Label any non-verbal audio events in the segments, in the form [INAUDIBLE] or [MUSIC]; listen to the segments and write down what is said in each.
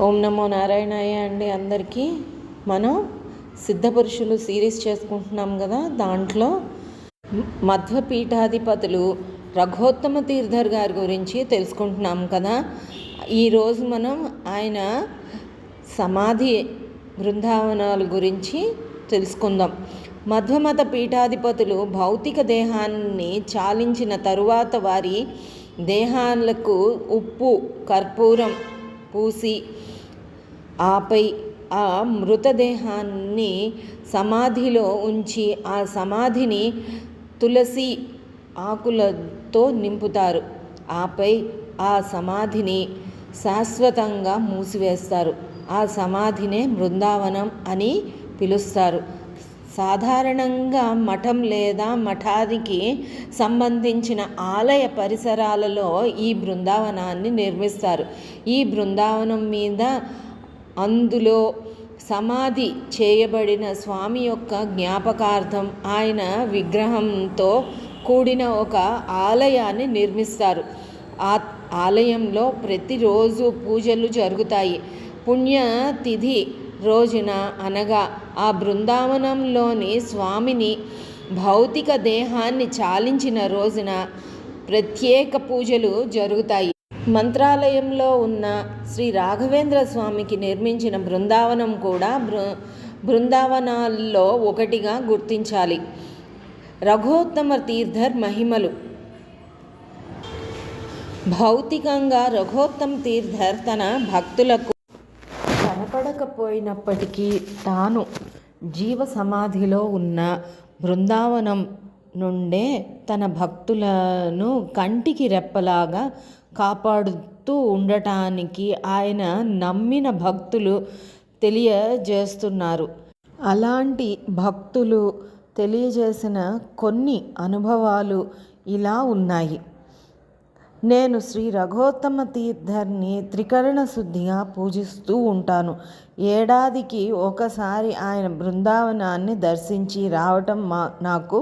ఓం నమో నారాయణయ్య అండి అందరికీ. మనం సిద్ధపురుషులు సిరీస్ చేసుకుంటున్నాం కదా దాంట్లో. మధ్వ పీఠాధిపతులు రఘోత్తమ తీర్థర్ గారి గురించి తెలుసుకుంటున్నాం కదా. ఈరోజు మనం ఆయన సమాధి బృందావనాల గురించి తెలుసుకుందాం. మధ్వమత పీఠాధిపతులు భౌతిక దేహాన్ని చాలించిన తరువాత వారి దేహాలకు ఉప్పు కర్పూరం పూసి ఆపై ఆ మృతదేహాన్ని సమాధిలో ఉంచి ఆ సమాధిని తులసి ఆకులతో నింపుతారు. ఆపై ఆ సమాధిని శాశ్వతంగా మూసివేస్తారు. ఆ సమాధినే బృందావనం అని పిలుస్తారు. సాధారణంగా మఠం లేదా మఠానికి సంబంధించిన ఆలయ పరిసరాలలో ఈ బృందావనాన్ని నిర్మిస్తారు. ఈ బృందావనం మీద అందులో సమాధి చేయబడిన స్వామి యొక్క జ్ఞాపకార్థం ఆయన విగ్రహంతో కూడిన ఒక ఆలయాన్ని నిర్మిస్తారు. ఆ ఆలయంలో ప్రతిరోజు పూజలు జరుగుతాయి. పుణ్యతిథి రోజున అనగా ఆ బృందావనంలోని స్వామిని భౌతిక దేహాన్ని చాలించిన రోజున ప్రత్యేక పూజలు జరుగుతాయి. మంత్రాలయంలో ఉన్న శ్రీ రాఘవేంద్ర స్వామికి నిర్మించిన బృందావనం కూడా బృ బృందావనాల్లో ఒకటిగా గుర్తించాలి. రఘోత్తమ తీర్థర్ మహిమలు. భౌతికంగా రఘోత్తమ తీర్థర్ తన భక్తులకు చూడకపోయినప్పటికీ తాను జీవ సమాధిలో ఉన్న బృందావనం నుండే తన భక్తులను కంటికి రెప్పలాగా కాపాడుతూ ఉండటానికి ఆయన నమ్మిన భక్తులు తెలియజేస్తున్నారు. అలాంటి భక్తులు తెలియజేసిన కొన్ని అనుభవాలు ఇలా ఉన్నాయి. నేను శ్రీ రఘోత్తమ తీర్థర్ని త్రికరణ శుద్ధిగా పూజిస్తూ ఉంటాను. ఏడాదికి ఒకసారి ఆయన బృందావనాన్ని దర్శించి రావటం మా నాకు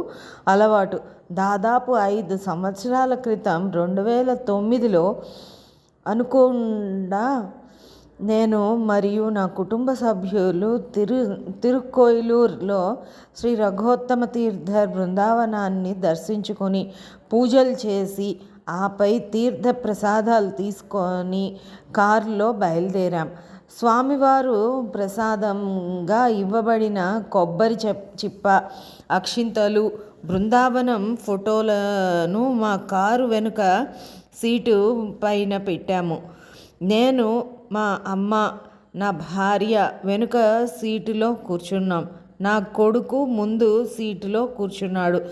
అలవాటు. దాదాపు ఐదు సంవత్సరాల క్రితం రెండు వేల తొమ్మిదిలో అనుకుండా నేను మరియు నా కుటుంబ సభ్యులు తిరు తిరుక్కోయిలూరులో శ్రీ రఘోత్తమ తీర్థర్ బృందావనాన్ని దర్శించుకొని పూజలు చేసి ఆపై తీర్థ ప్రసాదాలు తీసుకొని కారులో బయలుదేరాం. స్వామివారు ప్రసాదంగా ఇవ్వబడిన కొబ్బరి చిప్ప అక్షింతలు బృందావనం ఫోటోలను మా కారు వెనుక సీటు పైన పెట్టాము. నేను మా అమ్మ నా భార్య వెనుక సీటులో కూర్చున్నాం. నా కొడుకు ముందు సీటులో కూర్చున్నాడు.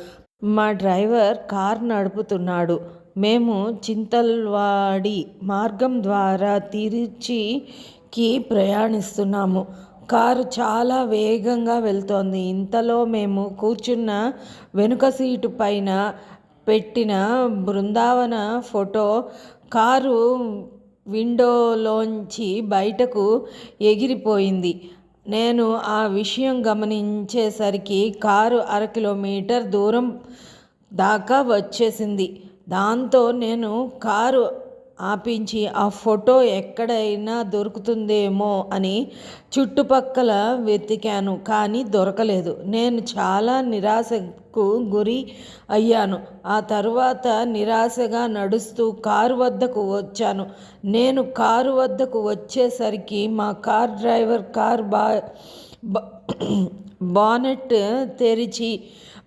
మా డ్రైవర్ కార్ నడుపుతున్నాడు. మేము చింతల్వాడి మార్గం ద్వారా తిరుచికి ప్రయాణిస్తున్నాము. కారు చాలా వేగంగా వెళ్తోంది. ఇంతలో మేము కూర్చున్న వెనుక సీటు పైన పెట్టిన బృందావన ఫోటో కారు విండోలోంచి బయటకు ఎగిరిపోయింది. నేను ఆ విషయం గమనించేసరికి కారు అర కిలోమీటర్ దూరం దాకా వచ్చేసింది. దాంతో నేను కారు ఆపించి ఆ ఫోటో ఎక్కడైనా దొరుకుతుందేమో అని చుట్టుపక్కల వెతికాను కానీ దొరకలేదు. నేను చాలా నిరాశకు గురి అయ్యాను. ఆ తర్వాత నిరాశగా నడుస్తూ కారు వద్దకు వచ్చాను. నేను కారు వద్దకు వచ్చేసరికి మా కార్ డ్రైవర్ కార్ బా [CLEARS THROAT] బానెట్ తెరిచి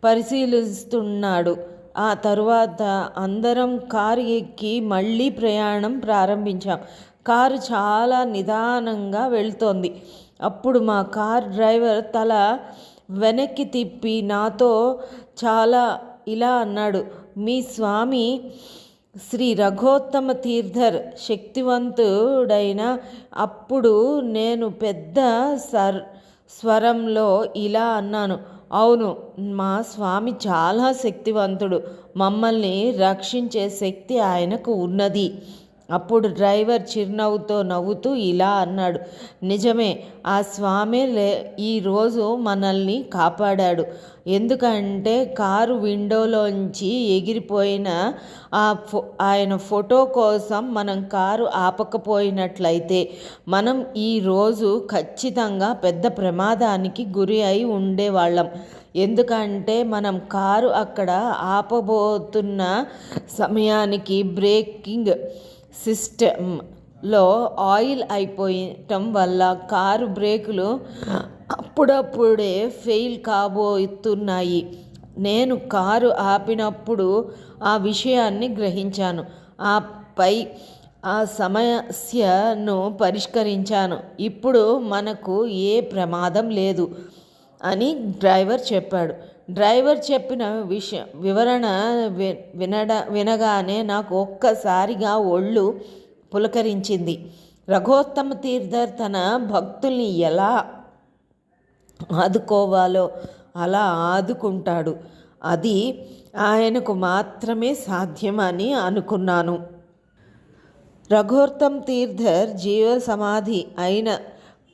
పరిశీలిస్తున్నాడు. ఆ తరువాత అందరం కారు ఎక్కి మళ్ళీ ప్రయాణం ప్రారంభించాం. కారు చాలా నిదానంగా వెళ్తోంది. అప్పుడు మా కార్ డ్రైవర్ తల వెనక్కి తిప్పి నాతో చాలా ఇలా అన్నాడు మీ స్వామి శ్రీ రఘోత్తమ తీర్థర్ శక్తివంతుడైన అప్పుడు నేను పెద్ద సర్ స్వరంలో ఇలా అన్నాను అవును మా స్వామి చాలా శక్తివంతుడు. మమ్మల్ని రక్షించే శక్తి ఆయనకు ఉన్నది. అప్పుడు డ్రైవర్ చిరునవ్వుతో నవ్వుతూ ఇలా అన్నాడు నిజమే ఆ స్వామే లే ఈరోజు మనల్ని కాపాడాడు. ఎందుకంటే కారు విండోలోంచి ఎగిరిపోయిన ఆ ఫో ఆయన ఫోటో కోసం మనం కారు ఆపకపోయినట్లయితే మనం ఈరోజు ఖచ్చితంగా పెద్ద ప్రమాదానికి గురి అయి ఉండేవాళ్ళం. ఎందుకంటే మనం కారు అక్కడ ఆపబోతున్న సమయానికి బ్రేకింగ్ సిస్టంలో ఆయిల్ అయిపోయటం వల్ల కారు బ్రేకులు అప్పుడప్పుడే ఫెయిల్ కాబోతున్నాయి. నేను కారు ఆపినప్పుడు ఆ విషయాన్ని గ్రహించాను. ఆపై ఆ సమస్యను పరిష్కరించాను. ఇప్పుడు మనకు ఏ ప్రమాదం లేదు అని డ్రైవర్ చెప్పాడు. డ్రైవర్ చెప్పిన విషయ వివరణ వి వినడ వినగానే నాకు ఒక్కసారిగా ఒళ్ళు పులకరించింది. రఘోత్తమ తీర్థర్ తన భక్తుల్ని ఎలా ఆదుకోవాలో అలా ఆదుకుంటాడు. అది ఆయనకు మాత్రమే సాధ్యమని అనుకున్నాను. రఘోత్తమ్ తీర్థర్ జీవ సమాధి అయిన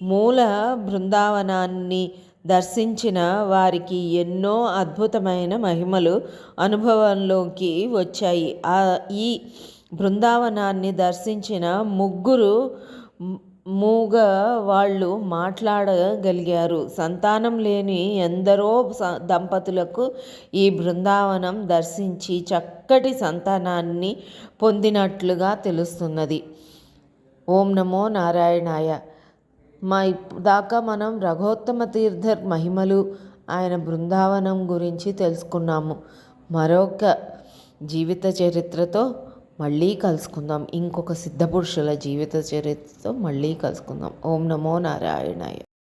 మూల బృందావనాన్ని దర్శించిన వారికి ఎన్నో అద్భుతమైన మహిమలు అనుభవంలోకి వచ్చాయి. ఆ ఈ బృందావనాన్ని దర్శించిన ముగ్గురు మూగ వాళ్ళు మాట్లాడగలిగారు. సంతానం లేని ఎందరో దంపతులకు ఈ బృందావనం దర్శించి చక్కటి సంతానాన్ని పొందినట్లుగా తెలుస్తున్నది. ఓం నమో నారాయణాయ. మా దాకా మనం రఘోత్తమ తీర్థర్ మహిమలు ఆయన బృందావనం గురించి తెలుసుకున్నాము. మరొక జీవిత చరిత్రతో మళ్ళీ కలుసుకుందాం. ఇంకొక సిద్ధపురుషుల జీవిత చరిత్రతో మళ్ళీ కలుసుకుందాం. ఓం నమో నారాయణాయ.